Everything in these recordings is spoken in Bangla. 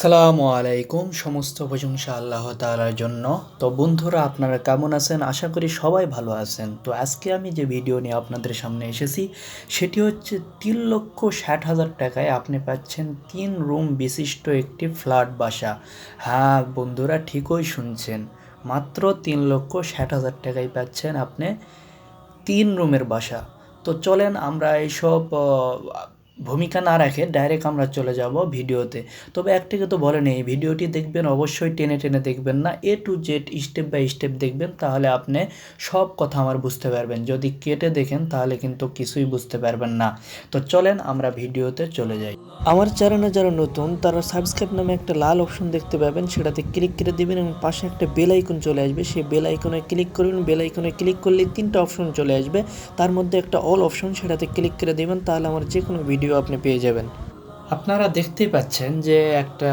আসসালামু আলাইকুম সমস্ত প্রশংসা আল্লাহ তাআলার জন্য। তো বন্ধুরা, আপনারা কেমন আছেন? আশা করি সবাই ভালো আছেন। তো আজকে আমি যে ভিডিও নিয়ে আপনাদের সামনে এসেছি, সেটি হচ্ছে তিন লক্ষ ষাট হাজার টাকায় আপনি পাচ্ছেন তিন রুম বিশিষ্ট একটি ফ্ল্যাট বাসা। হ্যাঁ বন্ধুরা, ঠিকই শুনছেন। মাত্র তিন লক্ষ ষাট হাজার টাকায় পাচ্ছেন আপনি তিন রুমের বাসা। তো চলেন আমরা এইসব ভূমিকা না রাখে ডাইরেক্ট আমরা চলে যাব ভিডিওতে। তবে একটিকে তো বলে নেই, ভিডিওটি দেখবেন, অবশ্যই টেনে টেনে দেখবেন না। A to Z step by step দেখবেন, তাহলে আপনি সব কথা আমার বুঝতে পারবেন। যদি কেটে দেখেন, তাহলে কিন্তু কিছুই বুঝতে পারবেন না। তো চলেন আমরা ভিডিওতে চলে যাই। আমার চ্যানেলে যারা নতুন, তারা সাবস্ক্রাইব নামে একটা লাল অপশন দেখতে পাবেন। সেটাতে ক্লিক করে দেবেন এবং পাশে একটা বেল আইকন চলে আসবে। সেই বেল আইকনে ক্লিক করবেন বেল আইকনে ক্লিক করলে তিনটা অপশন চলে আসবে। তার মধ্যে একটা অল অপশন, সেটাতে ক্লিক করে দেবেন। তাহলে আমার যে কোনো ভিডিও আপনি পেয়ে যাবেন। আপনারা দেখতেই পাচ্ছেন যে একটা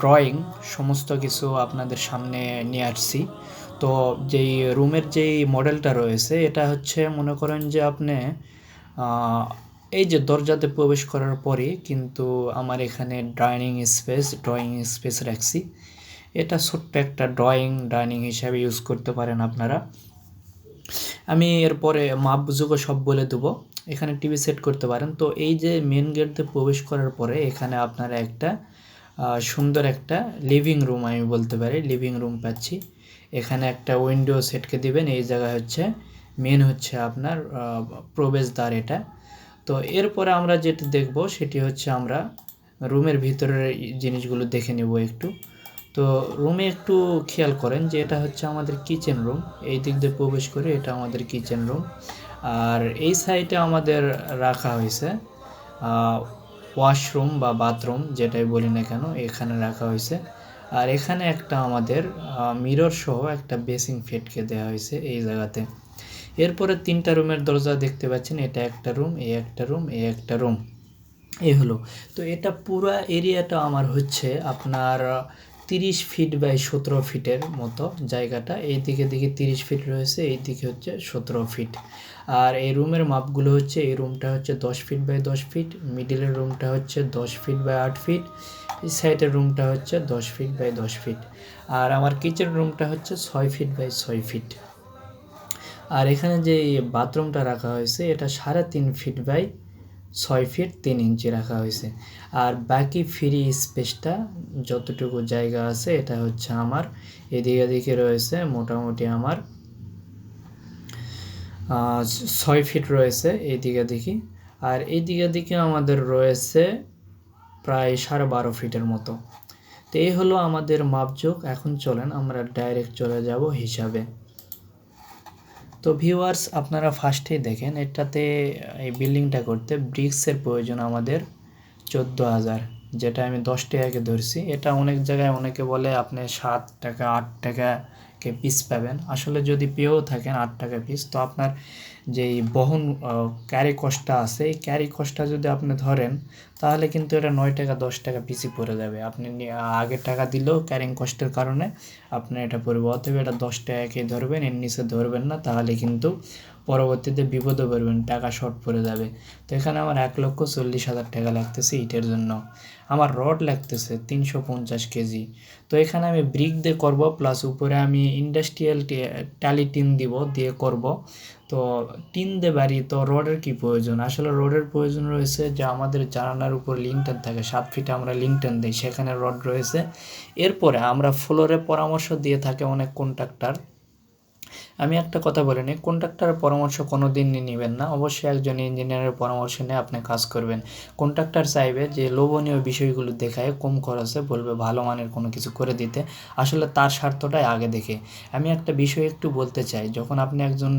ড্রয়িং সমস্ত কিছু আপনাদের সামনে নিয়ে আসছি। তো যেই রুমের যেই মডেলটা রয়েছে, এটা হচ্ছে মনে করেন যে আপনি এই যে দরজাতে প্রবেশ করার পরে কিন্তু আমার এখানে ডাইনিং স্পেস ড্রয়িং স্পেস রাখছি। এটা ছোট্ট একটা ড্রয়িং ডাইনিং হিসাবে ইউজ করতে পারেন আপনারা। আমি এরপরে মাপ বুঝুকো সব বলে দেবো। এখানে টিভি সেট করতে পারেন। তো এই যে মেন গেট দিয়ে প্রবেশ করার পরে এখানে আপনারা একটা সুন্দর একটা লিভিং রুম আমি বলতে পারি। লিভিং রুম পাচ্ছি। এখানে একটা উইন্ডো সেটকে দিবেন। এই জায়গায় হচ্ছে মেন হচ্ছে আপনার প্রবেশদ্বার এটা। তো এরপরে আমরা যেটি দেখব, সেটি হচ্ছে আমরা রুমের ভিতরের জিনিসগুলো দেখে নেব একটু। তো রুমে একটু খেয়াল করেন যে এটা হচ্ছে আমাদের কিচেন রুম এই দিক দিয়ে প্রবেশ করে এটা আমাদের কিচেন রুম আর এই সাইডে আমাদের রাখা হয়েছে ওয়াশরুম বা বাথরুম যেটাই বলি না কেন, এখানে রাখা হয়েছে। আর এখানে একটা আমাদের মিরর সহ একটা বেসিং ফেটকে দেওয়া হয়েছে এই জায়গাতে। এরপরে তিনটা রুমের দরজা দেখতে পাচ্ছেন, এটা একটা রুম এই একটা রুম এই একটা রুম এই হলো। তো এটা পুরো এরিয়াটা আমার হচ্ছে আপনার তিরিশ ফিট বাই সতেরো ফিটের মতো জায়গাটা। এই দিকে দিকে তিরিশ ফিট রয়েছে, এই দিকে হচ্ছে সতেরো ফিট আর এই রুমের মাপগুলো হচ্ছে, এই রুমটা হচ্ছে দশ ফিট বাই দশ ফিট মিডিলের রুমটা হচ্ছে দশ ফিট বাই আট ফিট এই সাইডের রুমটা হচ্ছে দশ ফিট বাই দশ ফিট আর আমার কিচেন রুমটা হচ্ছে ছয় ফিট বাই ছয় ফিট আর এখানে যে বাথরুমটা রাখা হয়েছে, এটা সাড়ে তিন ফিট বাই ছয় ফিট তিন ইঞ্চি রাখা হয়েছে। আর বাকি ফ্রি স্পেসটা যতটুকু জায়গা আছে, এটা হচ্ছে আমার। এদিকে দিকে রয়েছে মোটামুটি আমার ছয় ফিট রয়েছে এইদিকে দেখি আর এইদিকে দিকে আমাদের রয়েছে প্রায় সাড়ে বারো ফিটের মতো। তো এই হলো আমাদের মাপজোক এখন চলেন আমরা ডাইরেক্ট চলে যাব হিসাবে। তো ভিউয়ার্স আপনারা ফার্স্টেই দেখেন, এটাতে এই বিল্ডিংটা করতে ব্রিক্সের প্রয়োজন আমাদের চোদ্দ হাজার। যেটা আমি দশ টাকাকে ধরছি। এটা অনেক জায়গায় অনেকে বলে আপনি সাত টাকা, আট টাকাকে পিস পাবেন। আসলে যদি পেয়েও থাকেন আট টাকা পিস তো আপনার যেই বহন ক্যারি কস্টটা আছে, এই ক্যারি কস্টটা যদি আপনি ধরেন, তাহলে কিন্তু এটা নয় টাকা, দশ টাকা পিসি পড়ে যাবে। আপনি আগের টাকা দিলেও ক্যারিং কস্টের কারণে আপনি এটা পড়বে। অথবা এটা দশ টাকাকে ধরবেন, এর নিচে ধরবেন না, তাহলে কিন্তু পরবর্তীতে বিপদে পড়বেন, টাকা শর্ট পড়ে যাবে। তো এখানে আমার এক লক্ষ চল্লিশ হাজার টাকা লাগতেছে ইটের জন্য। আমার রড লাগতেছে তিনশো পঞ্চাশ কেজি। তো এখানে আমি ব্রিক দিয়ে করব প্লাস উপরে আমি ইন্ডাস্ট্রিয়াল টালি টিন দিব দিয়ে করব। তো টিন দিয়ে বাড়ি, তো রডের কি প্রয়োজন? আসলে রডের প্রয়োজন রয়েছে যে আমাদের জানালার উপর লিংটন থাকে, সাত ফিটে আমরা লিংটন দিই, সেখানে রড রয়েছে। এরপরে আমরা ফ্লোরে পরামর্শ দিয়ে থাকে অনেক কন্ট্রাক্টর আমি একটা কথা বলে নিই কন্ট্রাক্টরের পরামর্শ কোনো দিনই নেবেন না। অবশ্যই একজন ইঞ্জিনিয়ারের পরামর্শ নিয়ে আপনি কাজ করবেন। কন্ট্রাক্টর চাইবে যে লোভনীয় বিষয়গুলো দেখায়, কম খরচে বলবে ভালো মানের কোনো কিছু করে দিতে। আসলে তার স্বার্থটাই আগে দেখে। আমি একটা বিষয় একটু বলতে চাই, যখন আপনি একজন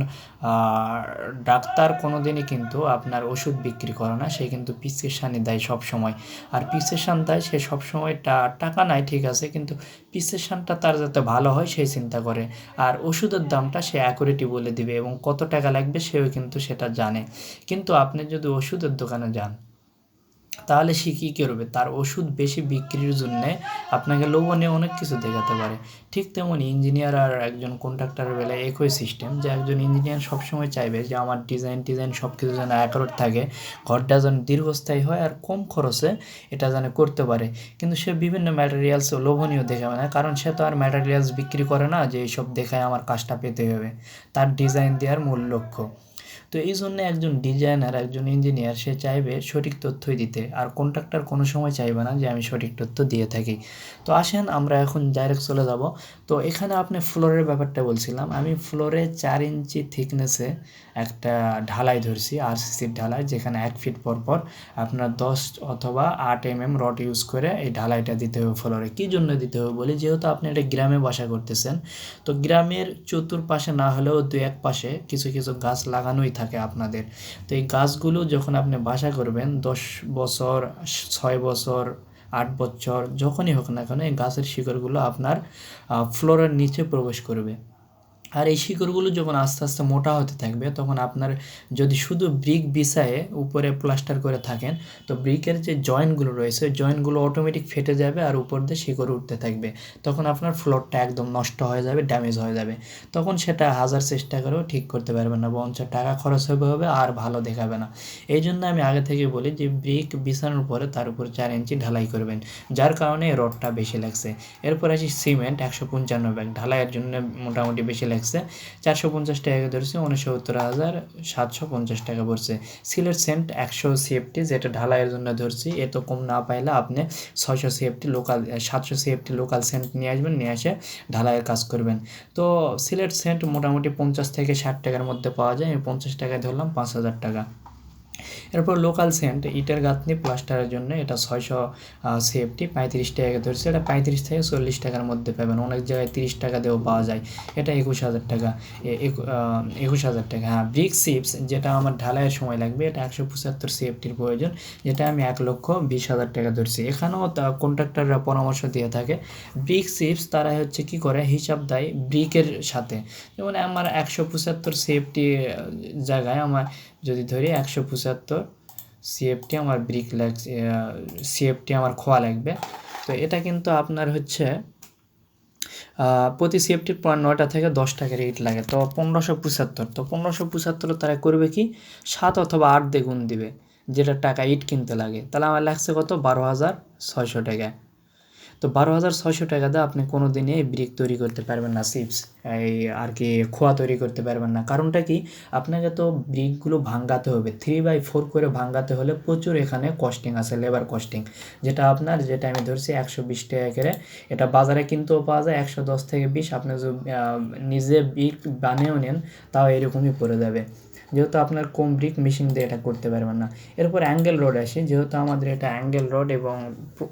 ডাক্তার কোনো দিনই কিন্তু আপনার ওষুধ বিক্রি করে না, সে কিন্তু প্রিসক্রিপশানই দেয় সব সময় আর প্রিসক্রিপশান দেয়, সে সব সময় টাকা নাই ঠিক আছে, কিন্তু প্রিসক্রিপশানটা তার যাতে ভালো হয় সেই চিন্তা করে। আর ওষুধের দামটা সে অ্যাকুরেটি বলে দিবে এবং কত টাকা লাগবে সেও কিন্তু সেটা জানে। কিন্তু আপনি যদি ওষুধের দোকানে যান তাহলে সে কী করবে? তার ওষুধ বেশি বিক্রির জন্যে আপনাকে লোভনীয় অনেক কিছু দেখাতে পারে। ঠিক তেমন ইঞ্জিনিয়ার আর একজন কন্ট্রাক্টরের বেলায় একই সিস্টেম যে একজন ইঞ্জিনিয়ার সবসময় চাইবে যে আমার ডিজাইন টিজাইন সব কিছু যেন অ্যাকোরেট থাকে, ঘরটা যেন দীর্ঘস্থায়ী হয় আর কম খরচে এটা যেন করতে পারে। কিন্তু সে বিভিন্ন ম্যাটেরিয়ালস লোভনীয় দেখাবে না, কারণ সে তো আর ম্যাটেরিয়ালস বিক্রি করে না যে এইসব দেখায় আমার কাজটা পেতে হবে। তার ডিজাইন দেওয়ার মূল লক্ষ্য। তো এই জন্য একজন ডিজাইনার একজন ইঞ্জিনিয়ার সে চাইবে সঠিক তথ্যই দিতে। আর কন্ট্রাক্টর কোনো সময় চাইবে না যে আমি সঠিক তথ্য দিয়ে থাকি। তো আসেন আমরা এখন ডাইরেক্ট চলে যাব। তো এখানে আপনি ফ্লোরের ব্যাপারটা বলছিলাম। আমি ফ্লোরে চার ইঞ্চি থিকনেসে একটা ঢালাই ধরছি আর সিসির ঢালাই, যেখানে এক ফিট পর পর আপনার দশ অথবা আট এম এম রড ইউজ করে এই ঢালাইটা দিতে হবে ফ্লোরে কী জন্য দিতে হবে বলি? যেহেতু আপনি একটা গ্রামে বাসা করতেছেন, তো গ্রামের চতুর্পাশে না হলেও দু এক পাশে কিছু কিছু গাছ লাগানোই থাকে। আপনাদের। তো এই গাছগুলো যখন আপনি বাসা করবেন, দশ বছর, ছয় বছর, আট বছর, যখনই হোক না কেন এই গাছের শিকড়গুলো আপনার ফ্লোরের নিচে প্রবেশ করবে। আর এই শিকড়গুলো যখন আস্তে আস্তে মোটা হতে থাকবে, তখন আপনার যদি শুধু ব্রিক বিছায়ে উপরে প্লাস্টার করে থাকেন, তো ব্রিকের যে জয়েন্টগুলো রয়েছে জয়েন্টগুলো অটোমেটিক ফেটে যাবে আর উপর দিয়ে শিকড় উঠতে থাকবে। তখন আপনার ফ্লোরটা একদম নষ্ট হয়ে যাবে ড্যামেজ হয়ে যাবে। তখন সেটা হাজার চেষ্টা করেও ঠিক করতে পারবেন না, বরঞ্চ টাকা খরচ হবে হবে আর ভালো দেখাবে না। এই জন্য আমি আগে থেকে বলি যে, ব্রিক বিছানোর পরে তার উপর চার ইঞ্চি ঢালাই করবেন, যার কারণে রডটা বেশি লাগছে। এরপর আসি সিমেন্ট, একশো পঞ্চান্ন ব্যাগ, ঢালাইয়ের জন্য মোটামুটি বেশি লাগছে। লাগছে চারশো পঞ্চাশ টাকা ধরছে উনসত্তর হাজার সাতশো পঞ্চাশ টাকা পড়ছে। সিলেট সেন্ট একশো সিএফটি, যেটা ঢালাইয়ের জন্য ধরছি এত কম না পাইলে আপনি ছয়শো সিএফটি লোকাল সাতশো সিএফটি লোকাল সেন্ট নিয়ে আসবেন, নিয়ে এসে ঢালাইয়ের কাজ করবেন। তো সিলেট সেন্ট মোটামুটি পঞ্চাশ থেকে ষাট টাকার মধ্যে পাওয়া যায়, আমি পঞ্চাশ টাকায় ধরলাম, পাঁচ হাজার টাকা। এরপর লোকাল সেন্ট ইটের গাঁথনি প্লাস্টারের জন্য এটা ছয়শো সেফটি পঁয়ত্রিশ টাকা ধরছে। এটা পঁয়ত্রিশ থেকে চল্লিশ টাকার মধ্যে পাবেন। অনেক জায়গায় তিরিশ টাকা দিয়েও পাওয়া যায়। এটা একুশ হাজার টাকা। একুশ হাজার টাকা। হ্যাঁ ব্রিক সিপস যেটা আমার ঢালাইয়ের সময় লাগবে, এটা একশো পঁচাত্তর সেফটির প্রয়োজন। যেটা আমি এক লক্ষ বিশ হাজার টাকা ধরছি। এখানেও কন্ট্রাক্টররা পরামর্শ দিয়ে থাকে। ব্রিক সিপস তারা হচ্ছে কি করে? হিসাব দেয় ব্রিকের সাথে। যেমন আমার একশো পঁচাত্তর সেফটি জায়গায় আমার যদি ধরি একশো পঁচাত্তর সিএফটি আমার ব্রিক লাগছে সিএফটি আমার খোয়া লাগবে। তো এটা কিন্তু আপনার হচ্ছে প্রতি সিএফটির পর নয়টা থেকে দশ টাকা রেট লাগে। তো পনেরোশো পঁচাত্তর, তো পনেরোশো পঁচাত্তর তারা করবে কি? সাত অথবা আট দ্বিগুণ দিবে, যেটা টাকা ইট কিনতে লাগে। তাহলে আমার লাগছে কত? বারো হাজার ছয়শো টাকায় তো বারো হাজার ছয়শো টাকা দিয়ে আপনি কোনো দিনে এই ব্রিক তৈরি করতে পারবেন না, চিপস, এই আর কি খোয়া তৈরি করতে পারবেন না। কারণটা কি? আপনাকে তো ব্রিকগুলো ভাঙ্গাতে হবে থ্রি বাই ফোর করে ভাঙ্গাতে হলে প্রচুর এখানে কস্টিং আছে লেবার কস্টিং যেটা আপনার, যেটা আমি ধরছি একশো বিশ টাকা করে, এটা বাজারে কিনতেও পাওয়া যায়, একশো দশ থেকে বিশ। আপনি যদি নিজে ব্রিক বানিয়েও নেন, তাও এরকমই পড়ে যাবে। যেহেতু আপনার কম ব্রিক মেশিন দিয়ে এটা করতে পারবেন না। এরপর অ্যাঙ্গেল রোড আসে, যেহেতু আমাদের এটা অ্যাঙ্গেল রোড এবং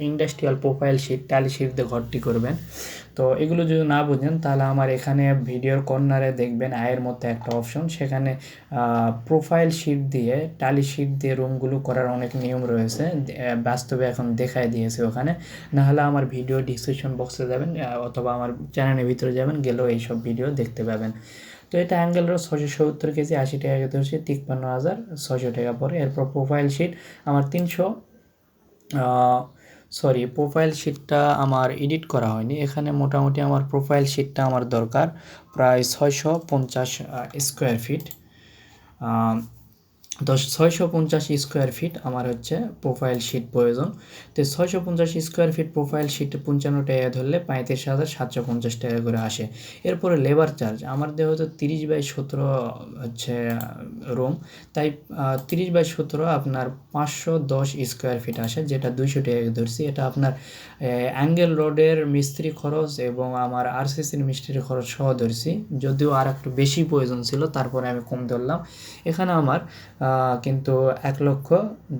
ইন্ডাস্ট্রিয়াল প্রোফাইল শিট টালি শিট দিয়ে ঘরটি করবেন। তো এগুলো যদি না বুঝেন, তাহলে আমার এখানে ভিডিওর কর্নারে দেখবেন আয়ের মধ্যে একটা অপশন সেখানে প্রোফাইল শিট দিয়ে টালি শিট দিয়ে রুমগুলো করার অনেক নিয়ম রয়েছে। বাস্তবে এখন দেখায় দিয়েছে ওখানে। নাহলে আমার ভিডিও ডিসক্রিপশন বক্সে যাবেন অথবা আমার চ্যানেলের ভিতরে যাবেন, গেলেও এইসব ভিডিও দেখতে পাবেন। তো এটা অ্যাঙ্গেল রোজ ছশো সত্তর কেজি, আশি টাকা হচ্ছে তিপ্পান্ন হাজার ছশো টাকা পরে। এরপর প্রোফাইল শিট আমার তিনশো সরি প্রোফাইল শিটটা আমার এডিট করা হয়নি। এখানে মোটামুটি আমার প্রোফাইল শিটটা আমার দরকার, প্রায় ছয়শো পঞ্চাশ স্কোয়ার ফিট দশ, ছয়শো পঞ্চাশ স্কোয়ার ফিট আমার হচ্ছে প্রোফাইল শিট প্রয়োজন। তো ছয়শো পঞ্চাশ স্কোয়ার ফিট প্রোফাইল শিট পঞ্চান্ন টাকা ধরলে পঁয়ত্রিশ হাজার সাতশো পঞ্চাশ টাকা করে আসে। এরপরে লেবার চার্জ আমার তো তিরিশ বাই সতেরো হচ্ছে রুম তাই তিরিশ বাই সতেরো আপনার পাঁচশো দশ স্কোয়ার ফিট আসে, যেটা দুইশো টাকা ধরছি। এটা আপনার অ্যাঙ্গেল রোডের মিস্ত্রি খরচ এবং আমার আরসিসির মিস্ত্রি খরচ সহ ধরছি। যদিও আর একটু বেশি প্রয়োজন ছিল, তারপরে আমি কম ধরলাম। এখানে আমার কিন্তু এক লক্ষ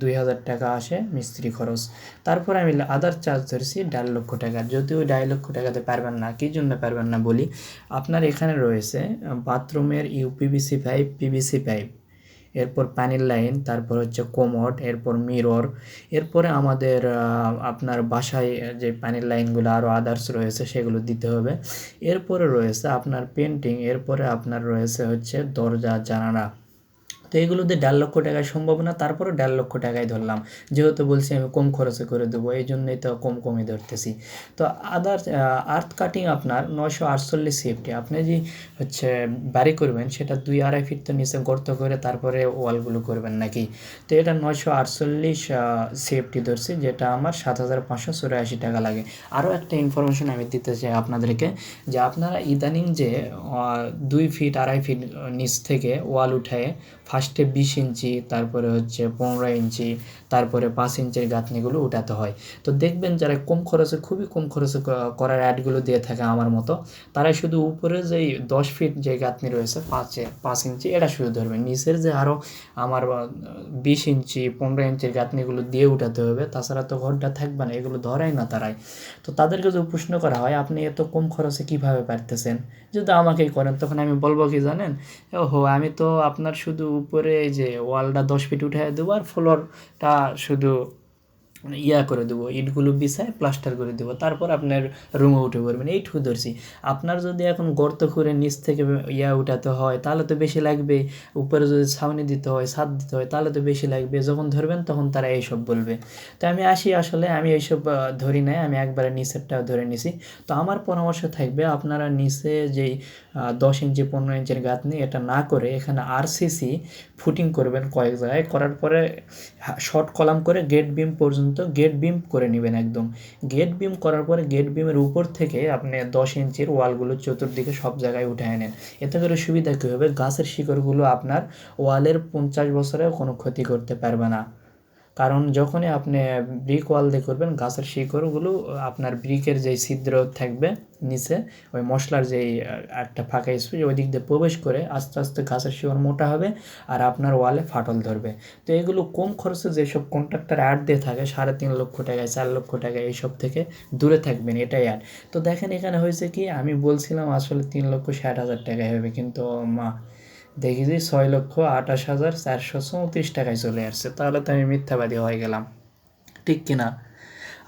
দুই হাজার টাকা আসে মিস্ত্রি খরচ। তারপর আমি আদার চার্জ ধরছি দেড় লক্ষ টাকা। যদিও দেড় লক্ষ টাকাতে পারবেন না, কী জন্য পারবেন না বলি? আপনার এখানে রয়েছে বাথরুমের ইউপিবিসি পাইপ পিভিসি পাইপ এরপর পানির লাইন তারপর হচ্ছে কোমট এরপর মিরর এরপরে আমাদের আপনার বাসায় যে পানির লাইনগুলো আরও আদার্স রয়েছে সেগুলো দিতে হবে। এরপরে রয়েছে আপনার পেন্টিং এরপরে আপনার রয়েছে হচ্ছে দরজা, জানালা। তো এগুলোতে দেড় লক্ষ টাকায় সম্ভব না তারপরে দেড় লক্ষ টাকায় ধরলাম। যেহেতু বলছি আমি কম খরচে করে দেবো, এই জন্যই তো কম কমই ধরতেছি। তো আদার আর্থ কাটিং আপনার নশো আটচল্লিশ সেফটি আপনি যে হচ্ছে বাড়ি করবেন, সেটা দুই আড়াই ফিট তো নিচে গর্ত করে তারপরে ওয়ালগুলো করবেন নাকি? তো এটা নয়শো আটচল্লিশ সেফটি ধরছি, যেটা আমার সাত হাজার পাঁচশো চুরাশি টাকা লাগে। আরও একটা ইনফরমেশন আমি দিতে চাই আপনাদেরকে, যে আপনারা ইদানিং যে দুই ফিট আড়াই ফিট নিচ থেকে ওয়াল উঠায় ফার্স্টে বিশ ইঞ্চি, তারপরে হচ্ছে পনেরো ইঞ্চি, তারপরে পাঁচ ইঞ্চির গাঁথনিগুলো উঠাতে হয়। তো দেখবেন যারা কম খরচে, খুবই কম খরচে করার অ্যাডগুলো দিয়ে থাকে আমার মতো, তারাই শুধু উপরে যেই দশ ফিট যে গাঁথনি রয়েছে, পাঁচে পাঁচ ইঞ্চি, এটা শুধু ধরবে। নিচের যে আরও আমার বিশ ইঞ্চি, পনেরো ইঞ্চির গাঁথনিগুলো দিয়ে উঠাতে হবে, তাছাড়া তো ঘরটা থাকবে না, এগুলো ধরাই না তারাই। তো তাদেরকে যদি প্রশ্ন করা হয়, আপনি এত কম খরচে কীভাবে পারতেছেন? যদি আমাকেই করেন, তখন আমি বলব কি জানেন? ও হো আমি তো আপনার শুধু উপরে এই যে ওয়ালটা দশ ফিট উঠে দেবো আর ফ্লোরটা শুধু ইয়া করে দেবো, ইটগুলো বিছায় প্লাস্টার করে দেবো। তারপর আপনার রুমে উঠে পড়বেন। এইটুকু ধরছি। আপনার যদি এখন গর্ত করে নিচ থেকে ইয়া উঠাতে হয়, তাহলে তো বেশি লাগবে। উপরে যদি ছাউনি দিতে হয়, ছাদ দিতে হয়, তাহলে তো বেশি লাগবে। যখন ধরবেন তখন তারা এইসব বলবে। তো আমি আসি আসলে, আমি এইসব ধরি নাই। আমি একবারে নিচেরটা ধরে নিছি। তো আমার পরামর্শ থাকবে, আপনারা নিচে যেই দশ ইঞ্চি, পনেরো ইঞ্চির গাঁথনি এটা না করে এখানে আরসিসি ফুটিং করবেন কয়েক জায়গায়। করার পরে শর্ট কলাম করে গেট বিম পর্যন্ত গেট বিম করে নেবেন একদম। গেট বিম করার পরে গেট বিমের উপর থেকে আপনি দশ ইঞ্চির ওয়ালগুলো চতুর্দিকে সব জায়গায় উঠায় নেন। এতে করে সুবিধা কী হবে? গাছের শিকড়গুলো আপনার ওয়ালের পঞ্চাশ বছরেও কোনো ক্ষতি করতে পারবে না। কারণ যখনই আপনি ব্রিক ওয়াল দিয়ে করবেন, গাছের শিকড়গুলো আপনার ব্রিকের যেই ছিদ্র থাকবে নিচে, ওই মশলার যেই একটা ফাঁকা স্পেস ওই দিক দিয়ে প্রবেশ করে আস্তে আস্তে গাছের শিকড় মোটা হবে আর আপনার ওয়ালে ফাটল ধরবে। তো এগুলো কম খরচে যেসব কন্ট্রাক্টর অ্যাড দিয়ে থাকে, সাড়ে তিন লক্ষ টাকায়, চার লক্ষ টাকায় এইসব থেকে দূরে থাকবেন, এটাই অ্যাড তো দেখেন এখানে হয়েছে কি, আমি বলছিলাম আসলে তিন লক্ষ ষাট হাজার টাকায় হবে, কিন্তু মা দেখি যে ছয় লক্ষ আঠাশ হাজার চারশো চৌত্রিশ টাকায় চলে আসছে। তাহলে তো আমি মিথ্যাবাদী হয়ে গেলাম। ঠিক কিনা?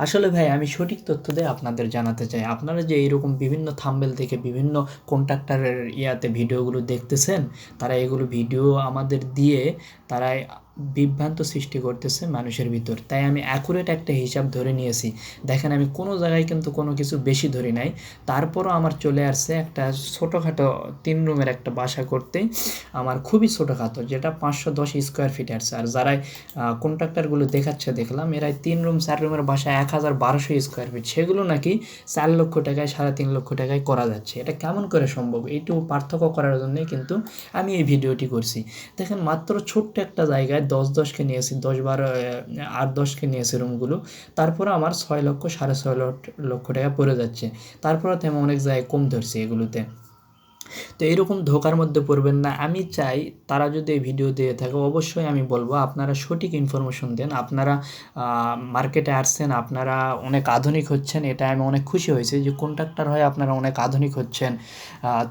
আসলে ভাই, আমি সঠিক তথ্য দিয়ে আপনাদের জানাতে চাই। আপনারা যে এইরকম বিভিন্ন থাম্বেল থেকে বিভিন্ন কন্ট্রাক্টারের ইয়াতে ভিডিওগুলো দেখতেছেন, তারা এগুলো ভিডিও আমাদের দিয়ে তারা বিভ্রান্ত সৃষ্টি করতেছে মানুষের ভিতর। তাই আমি অ্যাকুরেট একটা হিসাব ধরে নিয়েছি। দেখেন, আমি কোনো জায়গায় কিন্তু কোনো কিছু বেশি ধরি নাই। তারপরও আমার চলে আসছে একটা ছোটোখাটো তিন রুমের একটা বাসা করতে। আমার খুবই ছোটোখাটো, যেটা পাঁচশো দশ স্কোয়ার ফিট আসছে আর যারাই কন্ট্রাক্টরগুলো দেখাচ্ছে, দেখলাম, এরাই তিন রুম, চার রুমের বাসা এক হাজার বারোশো স্কোয়ার ফিট সেগুলো নাকি চার লক্ষ টাকায়, সাড়ে তিন লক্ষ টাকায় করা যাচ্ছে। এটা কেমন করে সম্ভব? এইটুকু পার্থক্য করার জন্যই কিন্তু আমি এই ভিডিওটি করছি। দেখেন, মাত্র ছোট্ট একটা জায়গায় দশ দশকে নিয়েছি, দশ বারো আট দশকে নিয়েছি রুমগুলো তারপরে আমার ছয় লক্ষ, সাড়ে ছয় লক্ষ- টাকা পড়ে যাচ্ছে। তারপরে তেমন অনেক জায়গায় কম ধরছি এগুলোতে। তো এরকম ধোকার মধ্যে পড়বেন না। আমি চাই তারা যদি এই ভিডিও দিয়ে থাকে, অবশ্যই আমি বলব আপনারা সঠিক ইনফরমেশন দেন। আপনারা মার্কেটে আসছেন, আপনারা অনেক আধুনিক হচ্ছেন। এটা আমি অনেক খুশি হয়েছি যে কন্ট্রাক্টর হয়ে আপনারা অনেক আধুনিক হচ্ছেন।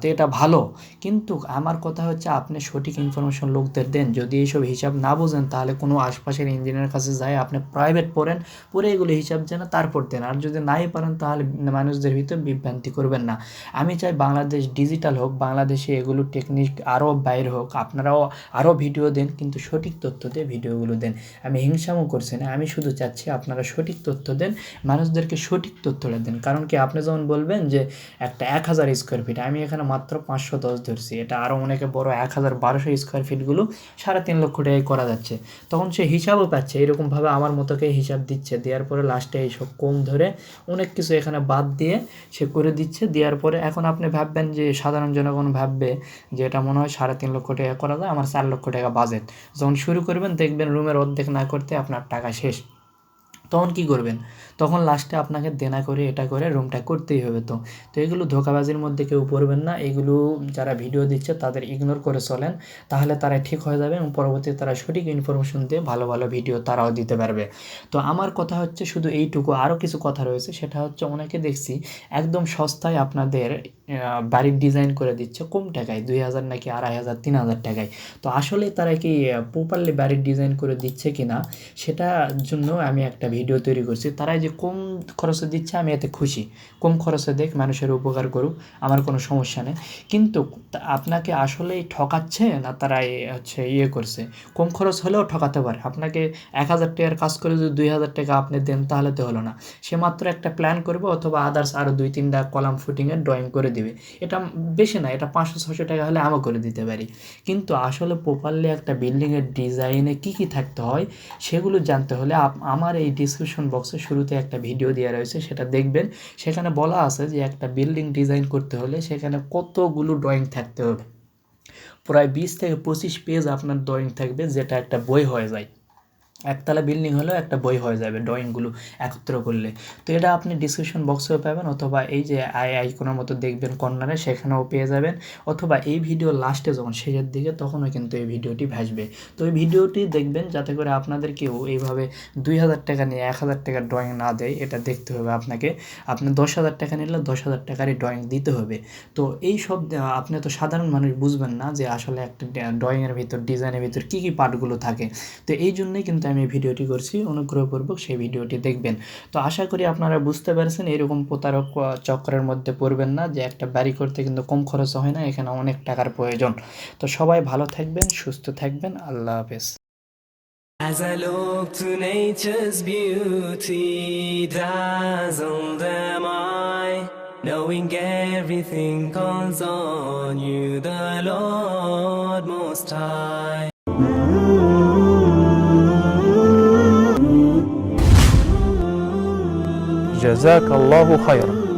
তো এটা ভালো। কিন্তু আমার কথা হচ্ছে আপনি সঠিক ইনফরমেশন লোকদের দেন। যদি এইসব হিসাব না বোঝেন, তাহলে কোনো আশপাশের ইঞ্জিনিয়ার কাছে যায় আপনি প্রাইভেট পড়েন পরে এগুলো হিসাব জানা তারপর দেন। আর যদি নাই পারেন, তাহলে মানুষদের ভিতর বিভ্রান্তি করবেন না। আমি চাই বাংলাদেশ ডিজিটাল হোক বাংলাদেশে এগুলো টেকনিক আরও বাইর হোক। আপনারাও আরও ভিডিও দেন, কিন্তু সঠিক তথ্য দিয়ে ভিডিওগুলো দেন। আমি হিংসামও করছি না, আমি শুধু চাচ্ছি আপনারা সঠিক তথ্য দেন, মানুষদেরকে সঠিক তথ্যটা দেন। কারণ কি, আপনি যেমন বলবেন যে একটা এক হাজার স্কোয়ার ফিট আমি এখানে মাত্র পাঁচশো দশ ধরছি। এটা আরও অনেকে বড় এক হাজার বারোশো স্কোয়ার ফিটগুলো সাড়ে তিন লক্ষ টাকায় করা যাচ্ছে। তখন সে হিসাবও পাচ্ছে, এরকমভাবে আমার মতোকে হিসাব দিচ্ছে। দেওয়ার পরে লাস্টে এইসব কম ধরে অনেক কিছু এখানে বাদ দিয়ে সে করে দিচ্ছে। দেওয়ার পরে এখন আপনি ভাববেন যে সাধারণ জনগণ ভাববে যে এটা মনে হয় সাড়ে তিন লক্ষ টাকা করা যায়, আমার চার লক্ষ টাকা বাজেট যখন শুরু করবেন, দেখবেন রুমের অর্ধেক না করতে আপনার টাকা শেষ। তখন কি করবেন? তখন লাস্টে আপনাকে দেনা করে এটা করে রুমটা করতেই হবে তো। তো এগুলো ধোকাবাজির মধ্যে কেউ পড়বেন না। এগুলো যারা ভিডিও দিচ্ছে তাদের ইগনোর করে চলেন। তাহলে তারা ঠিক হয়ে যাবে এবং পরবর্তীতে তারা সঠিক ইনফরমেশন দিয়ে ভালো ভালো ভিডিও তারাও দিতে পারবে। তো আমার কথা হচ্ছে শুধু এইটুকু। আরও কিছু কথা রয়েছে। সেটা হচ্ছে অনেকে দেখছি একদম সস্তায় আপনাদের বাড়ির ডিজাইন করে দিচ্ছে কম টাকায়, দুই হাজার নাকি আড়াই হাজার, তিন হাজার টাকায়। তো আসলে তারা কি প্রপারলি বাড়ির ডিজাইন করে দিচ্ছে কি না সেটার জন্য আমি একটা ভিডিও তৈরি করছি, তারাই যে কম খরচে দিচ্ছে আমি এতে খুশি। কম খরচে দেখ মানুষের উপকার করুক, আমার কোনো সমস্যা নেই। কিন্তু আপনাকে আসলেই ঠকাচ্ছে না তারা হচ্ছে ইয়ে করছে? কম খরচ হলেও ঠকাতে পারে। আপনাকে এক হাজার টাকার কাজ করে যদি দুই হাজার টাকা আপনি দেন, তাহলে তো হলো না। সে মাত্র একটা প্ল্যান করবে অথবা আদার্স আরও দুই তিনটা কলাম ফুটিংয়ের ড্রয়িং করে দিবে। এটা বেশি না, এটা পাঁচশো ছশো টাকা হলে আমি করে দিতে পারি। কিন্তু আসলে প্রপারলি একটা বিল্ডিংয়ের ডিজাইনে কী কী থাকতে হয়, সেগুলো জানতে হলে আমার এই ডিসক্রিপশন বক্সে শুরুতে একটা ভিডিও দেওয়া রয়েছে, সেটা দেখবেন। সেখানে বলা আছে যে একটা বিল্ডিং ডিজাইন করতে হলে সেখানে কতগুলো ড্রয়িং থাকতে হবে। প্রায় বিশ থেকে পঁচিশ পেজ আপনার ড্রয়িং থাকবে, যেটা একটা বই হয়ে যায়। একতলা বিল্ডিং হলেও একটা বই হয়ে যাবে ড্রয়িংগুলো একত্র করলে। তো এটা আপনি ডিসক্রিপশন বক্সেও পাবেন অথবা এই যে আই আইকনের মতো দেখবেন কর্নারে সেখানেও পেয়ে যাবেন। অথবা এই ভিডিও লাস্টে যখন শেষের দিকে, তখনও কিন্তু এই ভিডিওটি ভাসবে। তো এই ভিডিওটি দেখবেন যাতে করে আপনাদের কেউ এইভাবে দুই হাজার টাকা নিয়ে এক হাজার টাকার ড্রয়িং না দেয়, এটা দেখতে হবে আপনাকে। আপনি দশ হাজার টাকা নিলে দশ হাজার টাকারই ড্রয়িং দিতে হবে। তো এই সব আপনি তো সাধারণ মানুষ বুঝবেন না যে আসলে একটা ড্রয়িংয়ের ভিতর ডিজাইনের ভিতর কী কী পার্টগুলো থাকে। তো এই জন্যই কিন্তু আমি ভিডিওটি করছি অনুগ্রহপূর্বক সেই ভিডিওটি দেখবেন। তো আশা করি আপনারা বুঝতে পারছেন এরকম প্রতারক চক্রের মধ্যে পড়বেন না যে একটা বাড়ি করতে কিন্তু কম খরচ হয় না এখানে অনেক টাকার প্রয়োজন। তো সবাই ভালো থাকবেন সুস্থ থাকবেন আল্লাহ হাফেজ। As I look to nature's beauty, dazzled am I, knowing everything calls on you, the Lord Most High. جزاك الله خيرا.